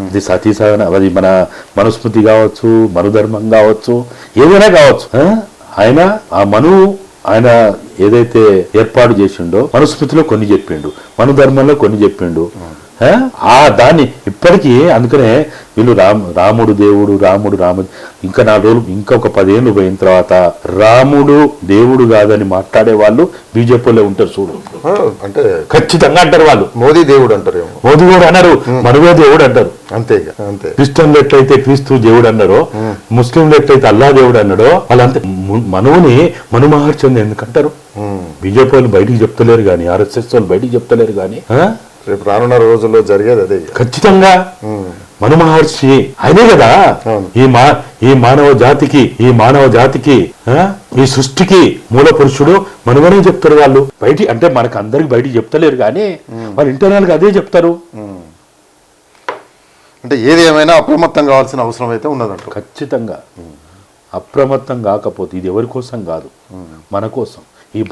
అది సతీ సహన అది మన మనుస్మృతి కావచ్చు మనుధర్మం కావచ్చు ఏదైనా కావచ్చు? ఆయన ఆ మను ఆయన ఏదైతే ఏర్పాటు చేసిండో మనుస్మృతిలో కొన్ని చెప్పిండు మనుధర్మంలో కొన్ని చెప్పిండు ఆ? దాన్ని ఇప్పటికీ అందుకనే వీళ్ళు రామ్ రాముడు దేవుడు రాముడు రాముడు ఇంకా నాలుగు రోజులు ఇంకా ఒక పదేళ్ళు పోయిన తర్వాత రాముడు దేవుడు కాదని మాట్లాడే వాళ్ళు బీజేపీలో ఉంటారు చూడు అంటే ఖచ్చితంగా అంటారు వాళ్ళు మోదీ దేవుడు అంటారేమో మోదీ కూడా అన్నారు మనువే దేవుడు అంటారు అంతే అంతే క్రిస్టియన్లు ఎట్లయితే క్రీస్తు దేవుడు అన్నారో ముస్లింలు ఎట్లయితే అల్లా దేవుడు అన్నాడో వాళ్ళంతా మనువుని మను మహర్షి ఎందుకంటారు. బీజేపీ వాళ్ళు బయటికి చెప్తలేరు కానీ ఆర్ఎస్ఎస్ వాళ్ళు బయటికి చెప్తలేరు కానీ? రేపు రానున్న రోజుల్లో జరిగేది అదే. ఖచ్చితంగా. మను మహర్షి ఆయనే కదా. ఈ మా ఈ మానవ జాతికి ఈ మానవ జాతికి? ఈ సృష్టికి మూల పురుషుడు మనువనే చెప్తారు వాళ్ళు. బయటి అంటే మనకు అందరికి బయటికి చెప్తలేరు కానీ వాళ్ళు ఇంటర్నల్గా అదే చెప్తారు. అంటే ఏది ఏమైనా అప్రమత్తం కావాల్సిన అవసరం అయితే ఉన్నదంట ఖచ్చితంగా. అప్రమత్తం కాకపోతే ఇది ఎవరి కోసం కాదు? మన కోసం. ఈ